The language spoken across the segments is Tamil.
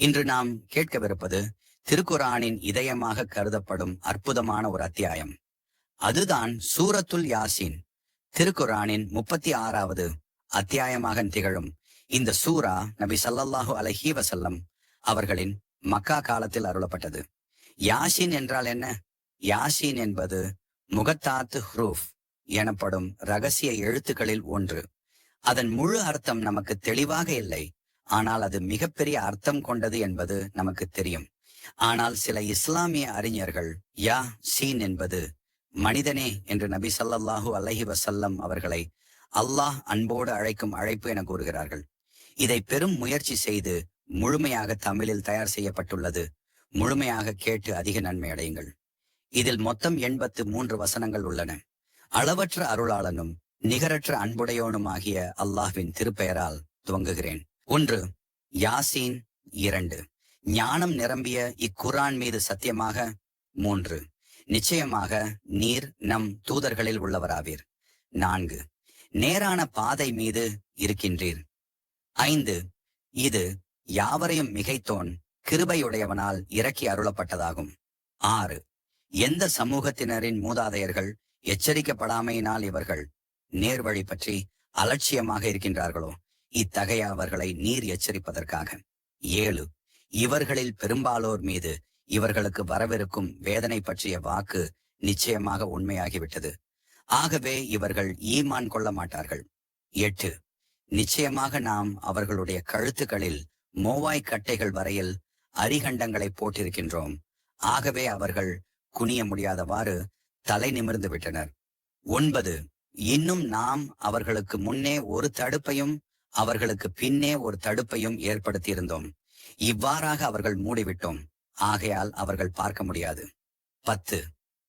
இன்று நாம் கேட்கவிருப்பது திருக்குரானின் இதயமாக கருதப்படும் அற்புதமான ஒரு அத்தியாயம். அதுதான் சூரத்துல் யாசின். திருக்குரானின் முப்பத்தி ஆறாவது அத்தியாயமாக திகழும் இந்த சூரா நபி சல்லல்லாஹு அலஹி வசல்லம் அவர்களின் மக்கா காலத்தில் அருளப்பட்டது. யாசின் என்றால் என்ன? யாசின் என்பது முகத்தாத்து ஹ்ரூஃப் எனப்படும் ரகசிய எழுத்துக்களில் ஒன்று. அதன் முழு அர்த்தம் நமக்கு தெளிவாக இல்லை. ஆனால் அது மிகப்பெரிய அர்த்தம் கொண்டது என்பது நமக்கு தெரியும். ஆனால் சில இஸ்லாமிய அறிஞர்கள் யா சீன் என்பது மனிதனே என்று நபி சல்லாஹூ அலஹி வசல்லம் அவர்களை அல்லாஹ் அன்போடு அழைக்கும் அழைப்பு என கூறுகிறார்கள். இதை பெரும் முயற்சி செய்து முழுமையாக தமிழில் தயார் செய்யப்பட்டுள்ளது. முழுமையாக கேட்டு அதிக நன்மை அடையுங்கள். இதில் மொத்தம் எண்பத்து மூன்று வசனங்கள் உள்ளன. அளவற்ற அருளாளனும் நிகரற்ற அன்புடையோனும் ஆகிய அல்லாஹ்வின் திருப்பெயரால் துவங்குகிறேன். ஒன்று யாசீன் இரண்டு. ஞானம் நிரம்பிய இக்குரான் மீது சத்தியமாக மூன்று. நிச்சயமாக நீர் நம் தூதர்களில் உள்ளவராவீர். நான்கு நேரான பாதை மீது இருக்கின்றீர். ஐந்து இது யாவரையும் மிகைத்தோன் கிருபையுடையவனால் இறக்கி அருளப்பட்டதாகும். ஆறு எந்த சமூகத்தினரின் மூதாதையர்கள் எச்சரிக்கப்படாமையினால் இவர்கள் நேர்வழி பற்றி அலட்சியமாக இருக்கின்றார்களோ இத்தகைய அவர்களை நீர் எச்சரிப்பதற்காக. ஏழு இவர்களில் பெரும்பாலோர் மீது இவர்களுக்கு வரவிருக்கும் வேதனை பற்றிய வாக்கு நிச்சயமாக உண்மையாகிவிட்டது. ஆகவே இவர்கள் ஈமான் கொள்ள மாட்டார்கள். எட்டு நிச்சயமாக நாம் அவர்களுடைய கழுத்துகளில் மோவாய் கட்டைகள் வரையில் அரிகண்டங்களை போட்டிருக்கின்றோம். ஆகவே அவர்கள் குனிய முடியாதவாறு தலை நிமிர்ந்து விட்டனர். ஒன்பது இன்னும் நாம் அவர்களுக்கு முன்னே ஒரு தடுப்பையும் அவர்களுக்கு பின்னே ஒரு தடுப்பையும் ஏற்படுத்தியிருந்தோம். இவ்வாறாக அவர்கள் மூடிவிட்டோம். ஆகையால் அவர்கள் பார்க்க முடியாது. பத்து.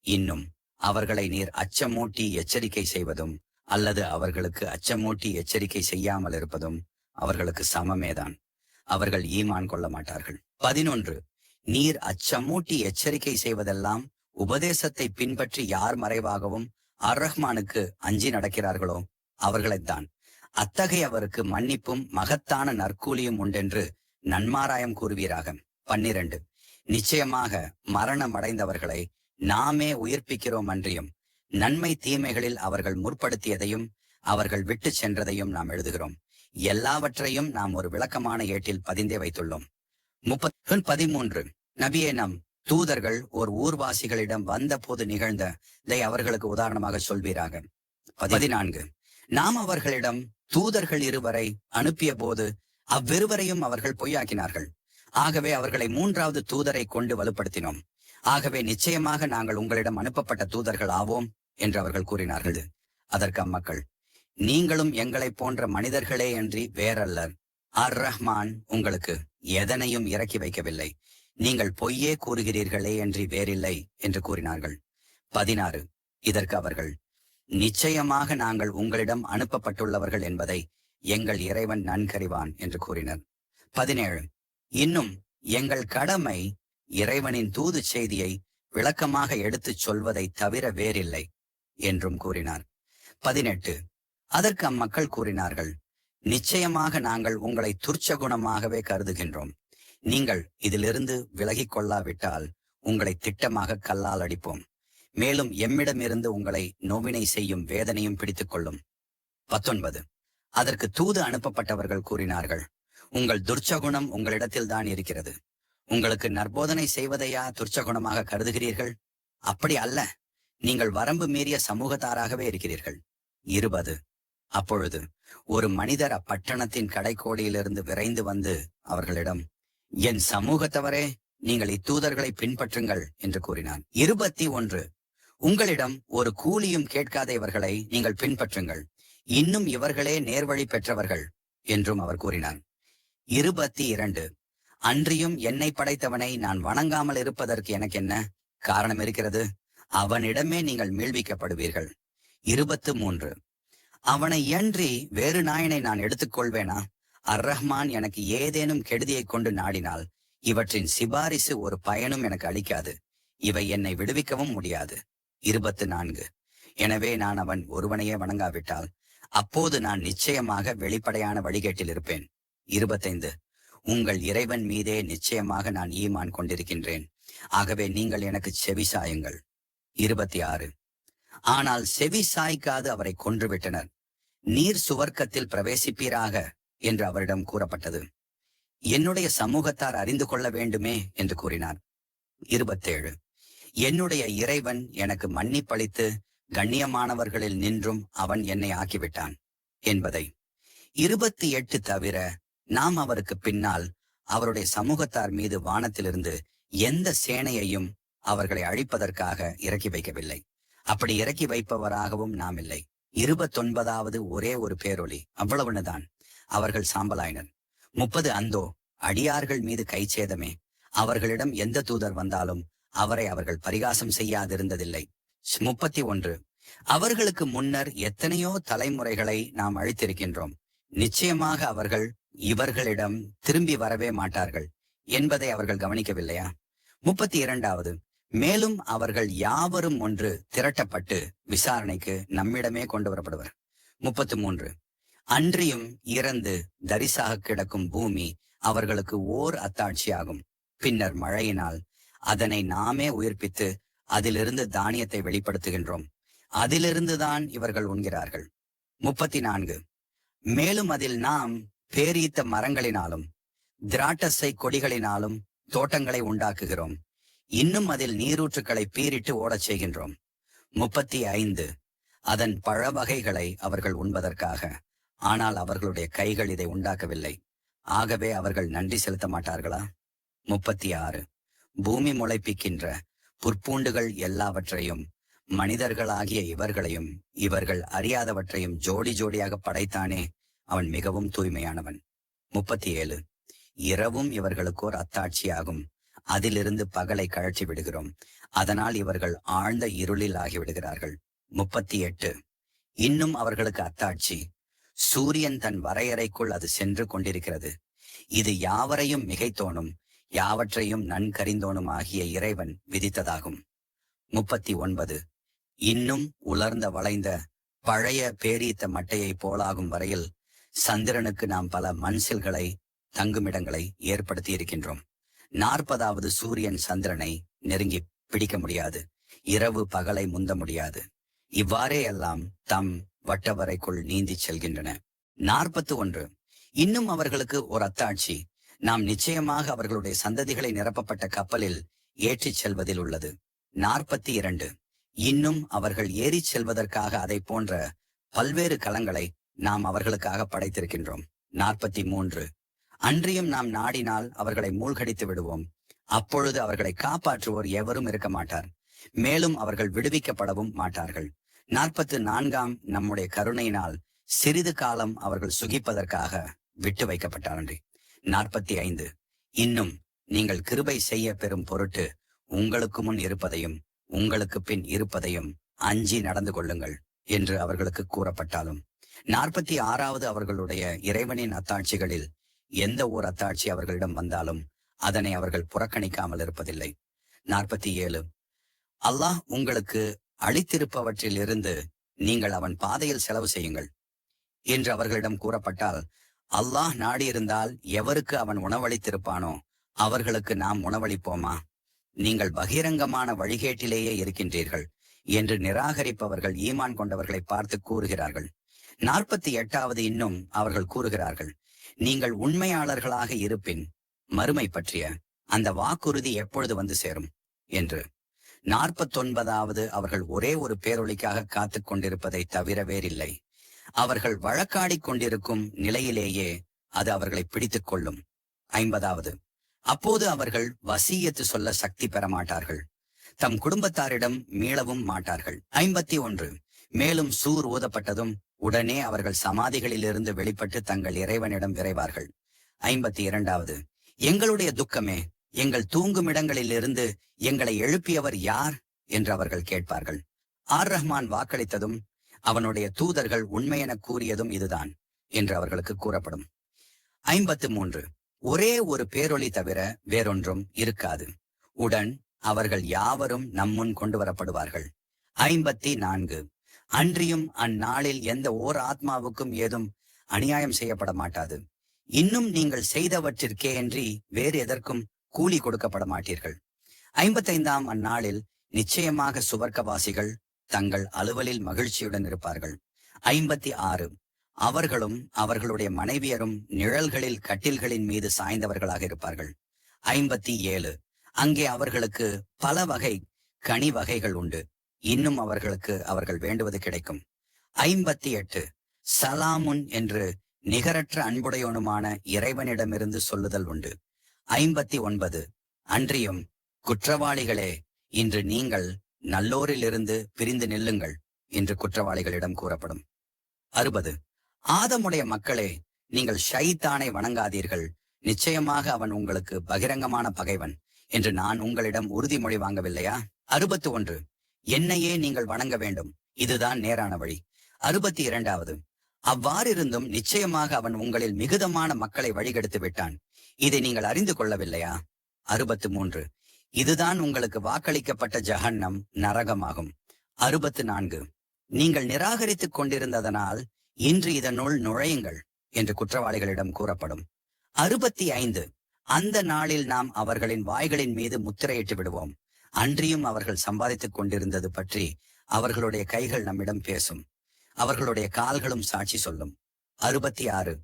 இன்னும் அவர்களை நீர் அச்சமூட்டி எச்சரிக்கை செய்வதும் அல்லது அவர்களுக்கு அச்சமூட்டி எச்சரிக்கை செய்யாமல் இருப்பதும் அவர்களுக்கு சமமேதான். அவர்கள் ஈமான் கொள்ள மாட்டார்கள். பதினொன்று. நீர் அச்சமூட்டி எச்சரிக்கை செய்வதெல்லாம் உபதேசத்தை பின்பற்றி யார் மறைவாகவும் அர் ரஹ்மானுக்கு அஞ்சி நடக்கிறார்களோ அவர்களைத்தான். அத்தகையவருக்கு மன்னிப்பும் மகத்தான நற்கூலியும் உண்டென்று நன்மாராயம் கூறுவீராக. பன்னிரண்டு. நிச்சயமாக மரணம் அடைந்தவர்களை நாமே உயிர்ப்பிக்கிறோம் அன்றியும் நன்மை தீமைகளில் அவர்கள் முற்படுத்தியதையும் அவர்கள் விட்டு சென்றதையும் நாம் எழுதுகிறோம். எல்லாவற்றையும் நாம் ஒரு விளக்கமான ஏட்டில் பதிந்தே வைத்துள்ளோம். முப்பத்தி பதிமூன்று. நபியே நம் தூதர்கள் ஒரு ஊர்வாசிகளிடம் வந்த போது நிகழ்ந்ததை அவர்களுக்கு உதாரணமாக சொல்வீராக. பதினான்கு. நாம் அவர்களிடம் தூதர்கள் இருவரை அனுப்பிய போது அவ்விருவரையும் அவர்கள் பொய்யாக்கினார்கள். ஆகவே அவர்களை மூன்றாவது தூதரை கொண்டு வலுப்படுத்தினோம். ஆகவே நிச்சயமாக நாங்கள் உங்களிடம் அனுப்பப்பட்ட தூதர்கள் ஆவோம் என்று அவர்கள் கூறினார்கள். அதற்கு அம்மக்கள் நீங்களும் எங்களைப் போன்ற மனிதர்களே அன்றி வேறல்லர். அர் ரஹ்மான் உங்களுக்கு எதனையும் இறக்கி வைக்கவில்லை. நீங்கள் பொய்யே கூறுகிறீர்களே என்று வேறில்லை என்று கூறினார்கள். பதினாறு இதற்கு அவர்கள் நிச்சயமாக நாங்கள் உங்களிடம் அனுப்பப்பட்டுள்ளவர்கள் என்பதை எங்கள் இறைவன் நன்கறிவான் என்று கூறினர். பதினேழு. இன்னும் எங்கள் கடமை இறைவனின் தூது செய்தியை விளக்கமாக எடுத்துச் சொல்வதை தவிர வேறில்லை என்றும் கூறினார். பதினெட்டு. அதற்கு அம்மக்கள் கூறினார்கள் நிச்சயமாக நாங்கள் உங்களை துர்ச்ச குணமாகவே கருதுகின்றோம். நீங்கள் இதிலிருந்து விலகிக் கொள்ளாவிட்டால் உங்களை திட்டமாக கல்லால் அடிப்போம். மேலும் எம்மிடமிருந்து உங்களை நோவினை செய்யும் வேதனையும் பிடித்துக் கொள்ளும் பத்தொன்பது. அதற்கு தூது அனுப்பப்பட்டவர்கள் கூறினார்கள் உங்கள் துர்ச்சகுணம் உங்களிடத்தில் தான் இருக்கிறது. உங்களுக்கு நற்போதனை செய்வதையா துர்ச்சகுணமாக கருதுகிறீர்கள்? அப்படி அல்ல. நீங்கள் வரம்பு மீறிய சமூகத்தாராகவே இருக்கிறீர்கள். இருபது. அப்பொழுது ஒரு மனிதர் அப்பட்டணத்தின் கடைக்கோடியிலிருந்து விரைந்து வந்து அவர்களிடம் என் சமூகத்தவரே நீங்கள் இத்தூதர்களை பின்பற்றுங்கள் என்று கூறினான். இருபத்தி ஒன்று. உங்களிடம் ஒரு கூலியும் கேட்காத இவர்களை நீங்கள் பின்பற்றுங்கள். இன்னும் இவர்களே நேர்வழி பெற்றவர்கள் என்றும் அவர் கூறினார். இருபத்தி இரண்டு அன்றியும் என்னை படைத்தவனை நான் வணங்காமல் இருப்பதற்கு எனக்கு என்ன காரணம் இருக்கிறது? அவனிடமே நீங்கள் மீள்விக்கப்படுவீர்கள். இருபத்து மூன்று அவனை இயன்றி வேறு நாயனை நான் எடுத்துக்கொள்வேனா? அர் ரஹ்மான் எனக்கு ஏதேனும் கெடுதியை கொண்டு நாடினால் இவற்றின் சிபாரிசு ஒரு பயனும் எனக்கு அளிக்காது. இவை என்னை விடுவிக்கவும் முடியாது. இருபத்து நான்கு. எனவே நான் அவன் ஒருவனையே வணங்காவிட்டால் அப்போது நான் நிச்சயமாக வெளிப்படையான வழிகேட்டில் இருப்பேன். இருபத்தைந்து. உங்கள் இறைவன் மீதே நிச்சயமாக நான் ஈமான் கொண்டிருக்கின்றேன். ஆகவே நீங்கள் எனக்கு செவி சாயுங்கள். இருபத்தி ஆறு. ஆனால் செவி சாய்க்காது அவரை கொன்றுவிட்டனர். நீர் சுவர்க்கத்தில் பிரவேசிப்பீராக என்று அவரிடம் கூறப்பட்டது. என்னுடைய சமூகத்தார் அறிந்து கொள்ள வேண்டுமே என்று கூறினார். இருபத்தேழு. என்னுடைய இறைவன் எனக்கு மன்னிப்பளித்து கண்ணியமானவர்களில் நின்றும் அவன் என்னை ஆக்கிவிட்டான் என்பதை. இருபத்தி எட்டு தவிர நாம் அவருக்கு பின்னால் அவருடைய சமூகத்தார் மீது வானத்திலிருந்து எந்த சேனையையும் அவர்களை அழிப்பதற்காக இறக்கி வைக்கவில்லை. அப்படி இறக்கி வைப்பவராகவும் நாம் இல்லை. இருபத்தொன்பதாவது ஒரே ஒரு பேரொளி அவ்வளவுன்னுதான் அவர்கள் சாம்பலாயினர். முப்பது அந்தோ அடியார்கள் மீது கைச்சேதமே. அவர்களிடம் எந்த தூதர் வந்தாலும் அவரை அவர்கள் பரிகாசம் செய்யாதிருந்ததில்லை. முப்பத்தி ஒன்று. அவர்களுக்கு முன்னர் எத்தனையோ தலைமுறைகளை நாம் அழித்திருக்கின்றோம். நிச்சயமாக அவர்கள் இவர்களிடம் திரும்பி வரவே மாட்டார்கள் என்பதை அவர்கள் கவனிக்கவில்லையா? முப்பத்தி இரண்டாவது. மேலும் அவர்கள் யாவரும் ஒன்று திரட்டப்பட்டு விசாரணைக்கு நம்மிடமே கொண்டு வரப்படுவர் முப்பத்தி மூன்று. அன்றியும் இறந்து தரிசாக கிடக்கும் பூமி அவர்களுக்கு ஓர் அத்தாட்சியாகும். பின்னர் மழையினால் அதனை நாமே உயிர்ப்பித்து அதிலிருந்து தானியத்தை வெளிப்படுத்துகின்றோம். அதிலிருந்துதான் இவர்கள் உண்கிறார்கள். முப்பத்தி நான்கு மேலும் அதில் நாம் பேரீத்த மரங்களினாலும் திராட்டசை கொடிகளினாலும் தோட்டங்களை உண்டாக்குகிறோம். இன்னும் அதில் நீரூற்றுக்களை பீரிட்டு ஓடச் செய்கின்றோம். முப்பத்தி ஐந்து அதன் பழ வகைகளை அவர்கள் உண்பதற்காக. ஆனால் அவர்களுடைய கைகள் இதை உண்டாக்கவில்லை. ஆகவே அவர்கள் நன்றி செலுத்த மாட்டார்களா? முப்பத்தி ஆறு பூமி முளைப்பிக்கின்ற புற்பூண்டுகள் எல்லாவற்றையும் மனிதர்களாகிய இவர்களையும் இவர்கள் அறியாதவற்றையும் ஜோடி ஜோடியாக படைத்தானே அவன் மிகவும் தூய்மையானவன். முப்பத்தி ஏழு இரவும் இவர்களுக்கு ஒரு அத்தாட்சியாகும் அதிலிருந்து பகலை கழற்றி விடுகிறோம். அதனால் இவர்கள் ஆழ்ந்த இருளில் ஆகிவிடுகிறார்கள். முப்பத்தி எட்டு இன்னும் அவர்களுக்கு அத்தாட்சி. சூரியன் தன் வரையறைக்குள் அது சென்று கொண்டிருக்கிறது. இது யாவரையும் மிகைத்தோணும். யாவற்றையும் நன்கறிந்தோனும் ஆகிய இறைவன் விதித்ததாகும். முப்பத்தி ஒன்பது இன்னும் உலர்ந்த வளைந்த பழைய பேரீத்த மட்டையை போலாகும் வரையில் சந்திரனுக்கு நாம் பல மன்சில்களை தங்குமிடங்களை ஏற்படுத்தி இருக்கின்றோம் நாற்பதாவது சூரியன் சந்திரனை நெருங்கி பிடிக்க முடியாது. இரவு பகலை முந்த முடியாது. இவ்வாறே எல்லாம் தம் வட்டவரைக்குள் நீந்தி செல்கின்றன. நாற்பத்து ஒன்று இன்னும் அவர்களுக்கு ஒரு அத்தாட்சி. நாம் நிச்சயமாக அவர்களுடைய சந்ததிகளை நிரப்பப்பட்ட கப்பலில் ஏற்றிச் செல்வதில் உள்ளது. நாற்பத்தி இரண்டு இன்னும் அவர்கள் ஏறிச் செல்வதற்காக அதை போன்ற பல்வேறு களங்களை நாம் அவர்களுக்காக படைத்திருக்கின்றோம். நாற்பத்தி மூன்று அன்றியும் நாம் நாடினால் அவர்களை மூழ்கடித்து விடுவோம். அப்பொழுது அவர்களை காப்பாற்றுவோர் எவரும் இருக்க மாட்டார். மேலும் அவர்கள் விடுவிக்கப்படவும் மாட்டார்கள். நாற்பத்து நான்காம் நம்முடைய கருணையினால் சிறிது காலம் அவர்கள் சுகிப்பதற்காக விட்டு வைக்கப்பட்டாரன்றி நாற்பத்தி ஐந்து. இன்னும் நீங்கள் கிருபை செய்ய பெறும் பொருட்டு உங்களுக்கு முன் இருப்பதையும் உங்களுக்கு பின் இருப்பதையும் அஞ்சி நடந்து கொள்ளுங்கள் என்று அவர்களுக்கு கூறப்பட்டாலும். நாற்பத்தி ஆறாவது அவர்களுடைய இறைவனின் அத்தாட்சிகளில் எந்த ஓர் அத்தாட்சி அவர்களிடம் வந்தாலும் அதனை அவர்கள் புறக்கணிக்காமல் இருப்பதில்லை. நாற்பத்தி ஏழு. அல்லாஹ் உங்களுக்கு அளித்திருப்பவற்றில் இருந்து நீங்கள் அவன் பாதையில் செலவு செய்யுங்கள் என்று அவர்களிடம் கூறப்பட்டால் அல்லாஹ் நாடியிருந்தால் எவருக்கு அவன் உணவளித்திருப்பானோ அவர்களுக்கு நாம் உணவளிப்போமா? நீங்கள் பகிரங்கமான வழிகேட்டிலேயே இருக்கின்றீர்கள் என்று நிராகரிப்பவர்கள் ஈமான் கொண்டவர்களை பார்த்து கூறுகிறார்கள். நாற்பத்தி எட்டாவது இன்னும் அவர்கள் கூறுகிறார்கள் நீங்கள் உண்மையாளர்களாக இருப்பின் மறுமை பற்றிய அந்த வாக்குறுதி எப்பொழுது வந்து சேரும்? என்று. நாற்பத்தொன்பதாவது அவர்கள் ஒரே ஒரு பேரொழிக்காக காத்துக் கொண்டிருப்பதை தவிர வேறில்லை. அவர்கள் வழக்காடிக் கொண்டிருக்கும் நிலையிலேயே அது அவர்களை பிடித்துக் கொள்ளும். ஐம்பதாவது. அப்போது அவர்கள் வசியத்து சொல்ல சக்தி பெற மாட்டார்கள். தம் குடும்பத்தாரிடம் மீளவும் மாட்டார்கள். ஐம்பத்தி ஒன்று. மேலும் சூர் ஊதப்பட்டதும் உடனே அவர்கள் சமாதிகளிலிருந்து வெளிப்பட்டு தங்கள் இறைவனிடம் விரைவார்கள். ஐம்பத்தி இரண்டாவது. எங்களுடைய துக்கமே எங்கள் தூங்குமிடங்களிலிருந்து எங்களை எழுப்பியவர் யார்? என்று அவர்கள் கேட்பார்கள். ஆர் ரஹ்மான் வாக்களித்ததும் அவனுடைய தூதர்கள் உண்மையென கூறியதும் இதுதான் என்று அவர்களுக்கு கூறப்படும். ஐம்பத்து மூன்று ஒரே ஒரு பேரொளி தவிர வேறொன்றும் இருக்காது. உடன் அவர்கள் யாவரும் நம்முன் கொண்டு வரப்படுவார்கள். ஐம்பத்தி நான்கு அன்றியும் அந்நாளில் எந்த ஓர் ஆத்மாவுக்கும் ஏதும் அநியாயம் செய்யப்பட மாட்டாது இன்னும் நீங்கள் செய்தவற்றிற்கே அன்றி வேறு எதற்கும் கூலி கொடுக்கப்பட மாட்டீர்கள் ஐம்பத்தைந்தாம் அந்நாளில் நிச்சயமாக சுவர்க்கவாசிகள் தங்கள் அலுவலில் மகிழ்ச்சியுடன் இருப்பார்கள். ஐம்பத்தி ஆறு. அவர்களும் அவர்களுடைய மனைவியரும் நிழல்களில் கட்டில்களின் மீது சாய்ந்தவர்களாக இருப்பார்கள். ஐம்பத்தி ஏழு. அங்கே அவர்களுக்கு பல வகை கனி வகைகள் உண்டு. இன்னும் அவர்களுக்கு அவர்கள் வேண்டுவது கிடைக்கும். ஐம்பத்தி எட்டு. சலாமுன் என்று நிகரற்ற அன்புடையவனுமான இறைவனிடமிருந்து சொல்லுதல் உண்டு. ஐம்பத்தி ஒன்பது. அன்றியும் குற்றவாளிகளே இன்று நீங்கள் நல்லோரிலிருந்து பிரிந்து நில்லுங்கள் என்று குற்றவாளிகளிடம் கூறப்படும். அறுபது. ஆதமுடைய மக்களே நீங்கள் ஷைத்தானை வணங்காதீர்கள். நிச்சயமாக அவன் உங்களுக்கு பகிரங்கமான பகைவன் என்று நான் உங்களிடம் உறுதிமொழி வாங்கவில்லையா? அறுபத்து ஒன்று என்னையே நீங்கள் வணங்க வேண்டும். இதுதான் நேரான வழி. அறுபத்தி இரண்டாவது அவ்வாறிருந்தும் நிச்சயமாக அவன் உங்களில் மிகுதமான மக்களை வழிகெடுத்து விட்டான் இதை நீங்கள் அறிந்து கொள்ளவில்லையா? அறுபத்து மூன்று. இதுதான் உங்களுக்கு வாக்களிக்கப்பட்ட ஜஹன்னம் நரகமாகும். அறுபத்து நான்கு நீங்கள் நிராகரித்துக் கொண்டிருந்ததனால் இன்று இதனுள் நுழையுங்கள் என்று குற்றவாளிகளிடம் கூறப்படும். அறுபத்தி ஐந்து அந்த நாளில் நாம் அவர்களின் வாய்களின் மீது முத்திரையிட்டு விடுவோம். அன்றியும் அவர்கள் சம்பாதித்துக் கொண்டிருந்தது பற்றி அவர்களுடைய கைகள் நம்மிடம் பேசும். அவர்களுடைய கால்களும் சாட்சி சொல்லும். அறுபத்தி ஆறு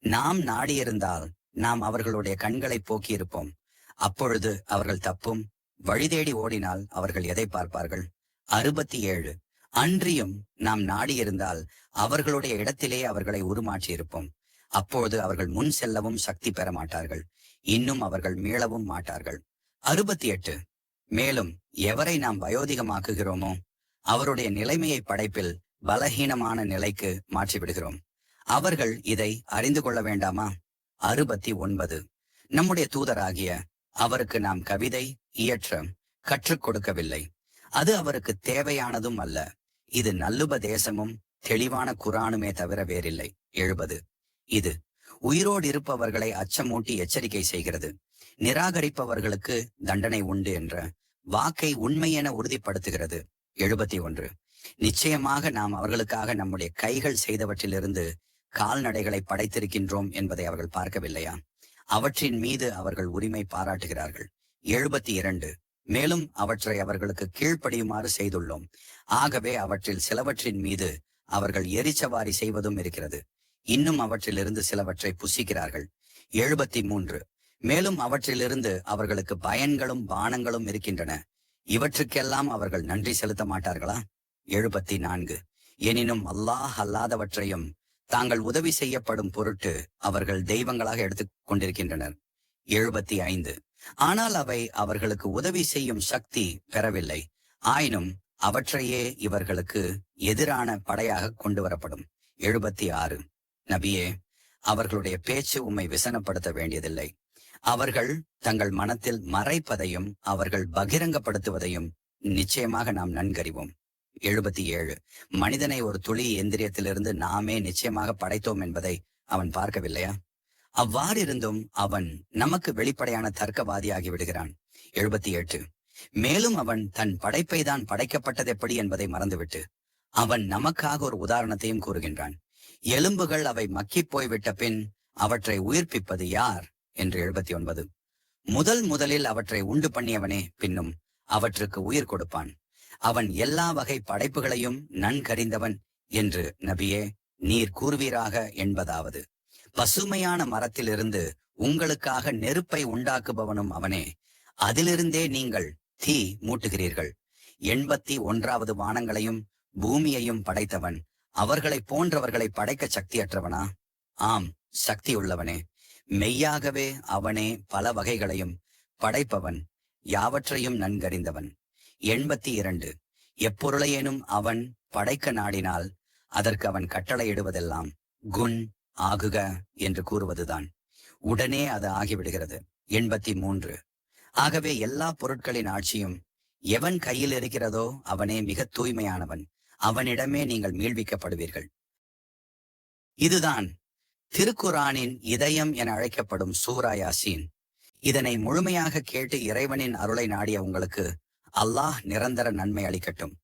நாம் நாடியிருந்தால் நாம் அவர்களுடைய கண்களை போக்கியிருப்போம். அப்பொழுது அவர்கள் தப்பும் வழி தேடி ஓடினால் அவர்கள் எதை பார்ப்பார்கள்? அறுபத்தி ஏழு அன்றியும் நாம் நாடியிருந்தால் அவர்களுடைய இடத்திலே அவர்களை உருமாற்றியிருப்போம். அப்பொழுது அவர்கள் முன் செல்லவும் சக்தி பெற மாட்டார்கள். இன்னும் அவர்கள் மீளவும் மாட்டார்கள். அறுபத்தி எட்டு மேலும் எவரை நாம் வயோதிகமாக்குகிறோமோ அவருடைய நிலைமையை படைப்பில் பலஹீனமான நிலைக்கு மாற்றிவிடுகிறோம். அவர்கள் இதை அறிந்து கொள்ள வேண்டாமா? அறுபத்தி ஒன்பது நம்முடைய தூதராகிய அவருக்கு நாம் கவிதை இயற்றம் கற்றுக் கொடுக்கவில்லை. அது அவருக்கு தேவையானதும் அல்ல. இது நல்லுபதேசமும் தெளிவான குரானுமே தவிர வேறில்லை. எழுபது. இது உயிரோடு இருப்பவர்களை அச்சமூட்டி எச்சரிக்கை செய்கிறது. நிராகரிப்பவர்களுக்கு தண்டனை உண்டு என்ற வாக்கை உண்மை என உறுதிப்படுத்துகிறது. எழுபத்தி ஒன்று. நிச்சயமாக நாம் அவர்களுக்காக நம்முடைய கைகள் செய்தவற்றிலிருந்து கால்நடைகளை படைத்திருக்கின்றோம் என்பதை அவர்கள் பார்க்கவில்லையா? அவற்றின் மீது அவர்கள் உரிமை பாராட்டுகிறார்கள். எழுபத்தி இரண்டு மேலும் அவற்றை அவர்களுக்கு கீழ்ப்படியுமாறு செய்துள்ளோம். ஆகவே அவற்றில் சிலவற்றின் மீது அவர்கள் எரிச்சவாரி செய்வதும் இருக்கிறது. இன்னும் அவற்றிலிருந்து சிலவற்றை புசிக்கிறார்கள். எழுபத்தி மூன்று மேலும் அவற்றிலிருந்து அவர்களுக்கு பயன்களும் பானங்களும் இருக்கின்றன. இவற்றுக்கெல்லாம் அவர்கள் நன்றி செலுத்த மாட்டார்களா? எழுபத்தி நான்கு எனினும் அல்லாஹ் அல்லாதவற்றையும் தாங்கள் உதவி செய்யப்படும் பொருட்டு அவர்கள் தெய்வங்களாக எடுத்துக் கொண்டிருக்கின்றனர். எழுபத்தி ஐந்து. ஆனால் அவை அவர்களுக்கு உதவி செய்யும் சக்தி பெறவில்லை. ஆயினும் அவற்றையே இவர்களுக்கு எதிரான படையாக கொண்டு வரப்படும். எழுபத்தி ஆறு. நபியே அவர்களுடைய பேச்சு உம்மை விசனப்படுத்த வேண்டியதில்லை. அவர்கள் தங்கள் மனத்தில் மறைப்பதையும் அவர்கள் பகிரங்கப்படுத்துவதையும் நிச்சயமாக நாம் நன்கறிவோம். எழுபத்தி ஏழு. மனிதனை ஒரு துளி எந்திரியத்திலிருந்து நாமே நிச்சயமாக படைத்தோம் என்பதை அவன் பார்க்கவில்லையா? அவ்வாறிருந்தும் அவன் நமக்கு வெளிப்படையான தர்க்கவாதியாகி விடுகிறான். எழுபத்தி எட்டு. மேலும் அவன் தன் படைப்பை தான் படைக்கப்பட்டது எப்படி என்பதை மறந்துவிட்டு அவன் நமக்காக ஒரு உதாரணத்தையும் கூறுகின்றான். எலும்புகள் அவை மக்கிப் போய்விட்ட பின் அவற்றை உயிர்ப்பிப்பது யார்? என்று எழுபத்தி ஒன்பது. முதல் முதலில் அவற்றை உண்டு பண்ணியவனே பின்னும் அவற்றுக்கு உயிர் கொடுப்பான். அவன் எல்லா வகை படைப்புகளையும் நன்கறிந்தவன் என்று நபியே நீர் கூறுவீராக என்பதாவது. பசுமையான மரத்திலிருந்து உங்களுக்காக நெருப்பை உண்டாக்குபவனும் அவனே. அதிலிருந்தே நீங்கள் தீ மூட்டுகிறீர்கள். எண்பத்தி ஒன்றாவது வானங்களையும் பூமியையும் படைத்தவன் அவர்களை போன்றவர்களை படைக்க சக்தியற்றவனா? ஆம் சக்தி உள்ளவனே மெய்யாகவே அவனே பல வகைகளையும் படைப்பவன் யாவற்றையும் நன்கறிந்தவன். எண்பத்தி இரண்டு எப்பொருளையேனும் அவன் படைக்க நாடினால் அதற்கு அவன் கட்டளையிடுவதெல்லாம் குண் ஆகுக என்று கூறுவதுதான். உடனே அது ஆகிவிடுகிறது. எண்பத்தி மூன்று ஆகவே எல்லா பொருட்களின் ஆட்சியும் எவன் கையில் இருக்கிறதோ அவனே மிக தூய்மையானவன். அவனிடமே நீங்கள் மீள்விக்கப்படுவீர்கள். இதுதான் திருக்குரானின் இதயம் என அழைக்கப்படும் சூராயாசீன் இதனை முழுமையாக கேட்டு இறைவனின் அருளை நாடிய உங்களுக்கு அல்லாஹ் நிரந்தர நன்மை அளிக்கட்டும்.